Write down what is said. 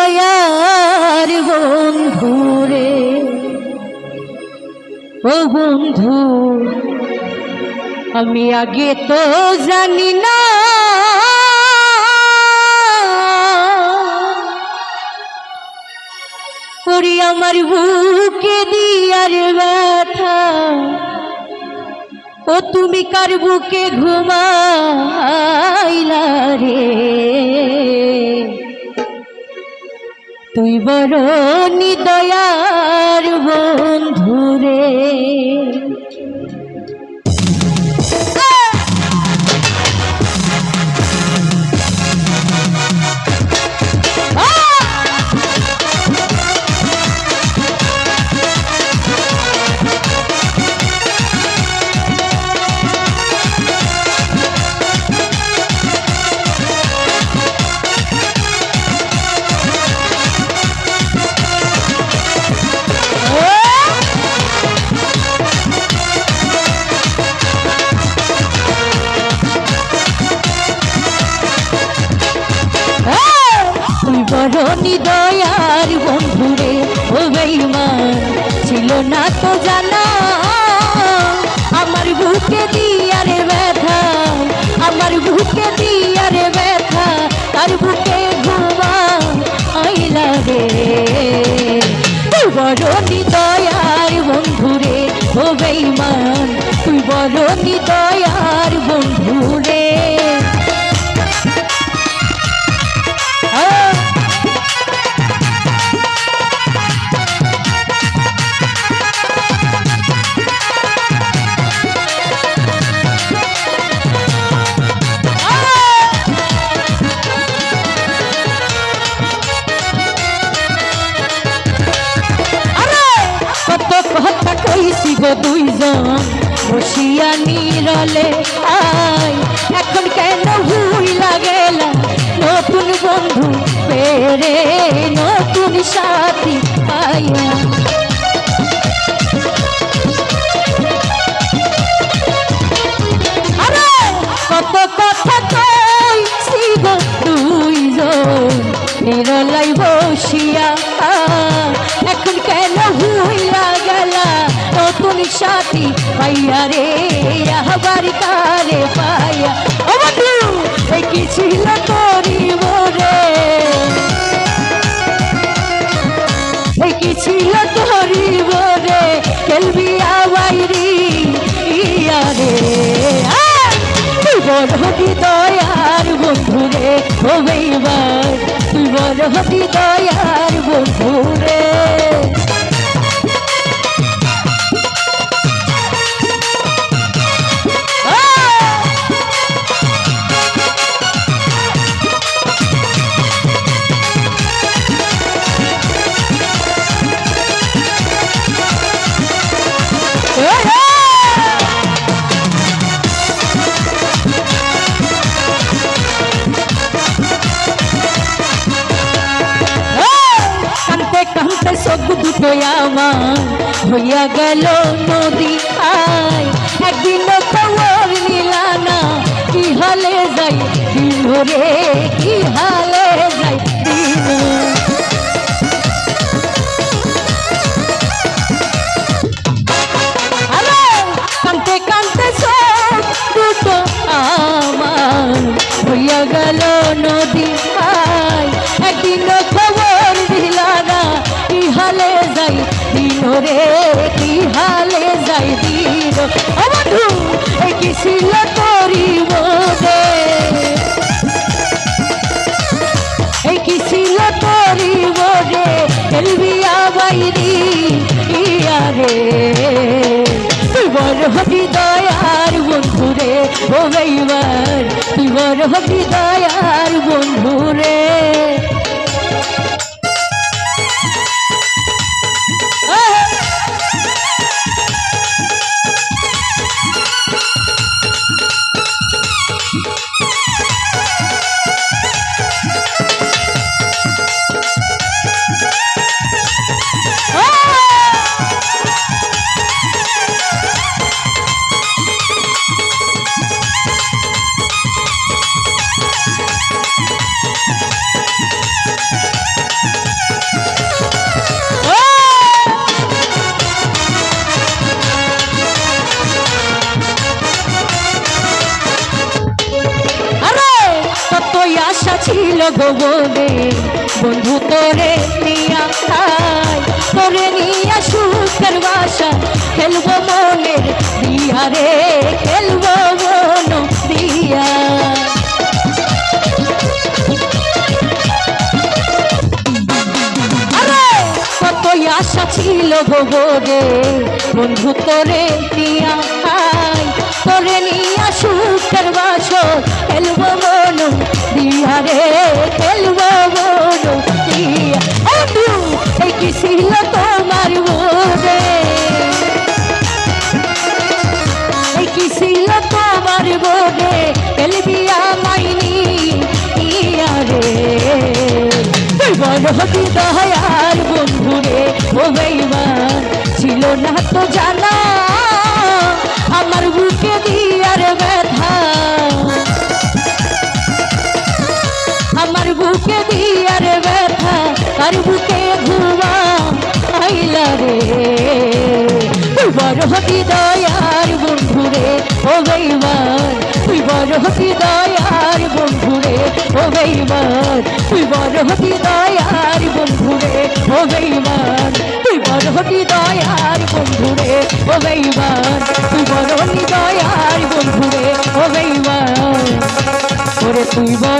হৃদয়ার বন্ধুরে ও বন্ধু, আমি আগে তো জানি না। করি আমার বুকে দিয়ার ব্যথা, ও তুমি কার বুকে ঘুমাইলা তুই বেইমান ছিল না তো জানা। আমার বুকে দিয়ারে ব্যথা, আমার বুকে দিয়ারে ব্যথা, তার বুকে ঘুমা আইলা রে তুই বড় নিদয়ার বন্ধুরে, ও বেইমান তুই বড় নিদয়ার বন্ধুরে দুইজন বসিয়া নিরলে আই এখন কেন ভুইলা গেলা নতুন বন্ধু পেরে নতুন সাথী পাইয়া। নতুন সাথী পাইয়া রে আবার কারে পাইয়া। ও বন্ধু কি ছিল তোরি মোরে? কি ছিল তোরি মোরে? কেলবি আবাইরি ইয়া রে। আয়! তুই বড় হৃদয়ার বন্ধুরে ও বেইবার তুই বড় হৃদয়ার বন্ধুরে কানতে আমার হইয়া গেল নদী আয় একদিন খবর মিলানা কি হালে যাই, কি হলে কি হালে দিন রে কি হালে যাই দিন বন্ধু কি ছিল তোরি মনে এই কি ছিল তোরি মনে খেলবিয়া বাইরি, ইয়া রে। তুই বড় হবি দয়ার বন্ধু রে, ও বেইবার তুই বড় হবি দয়ার বন্ধু রে। গোবনে বন্ধু তোরে নিয়া খাই, তোরে নিয়া সুখের বাসা। খেলব মনের দিয়া রে, খেলব মন দিয়া। আরে কত আশা ছিল গোবরে বন্ধু তোরে নিয়া খাই, তোরে নিয়া সুখের বাসর খেলব মন দিয়া রে খেলব কি? ছিল তোমার মনে? এই কি ছিল তোমার মনে? খেলবি আমাইনি ইয়া রে তুই বড় হতি দয়ার বন্ধু রে ও বেইমান ছিল না তো জানা। বড় হতি দয়ার বন্ধুরে, ও বেইমান, তুই বড় হতি দয়ার বন্ধুরে, ও বেইমান, তুই বড় হতি দয়ার বন্ধুরে, ও বেইমান, তুই বড় হতি দয়ার বন্ধুরে, ও বেইমান, তুই বড় হতি বন্ধুরে, ও তুই বড়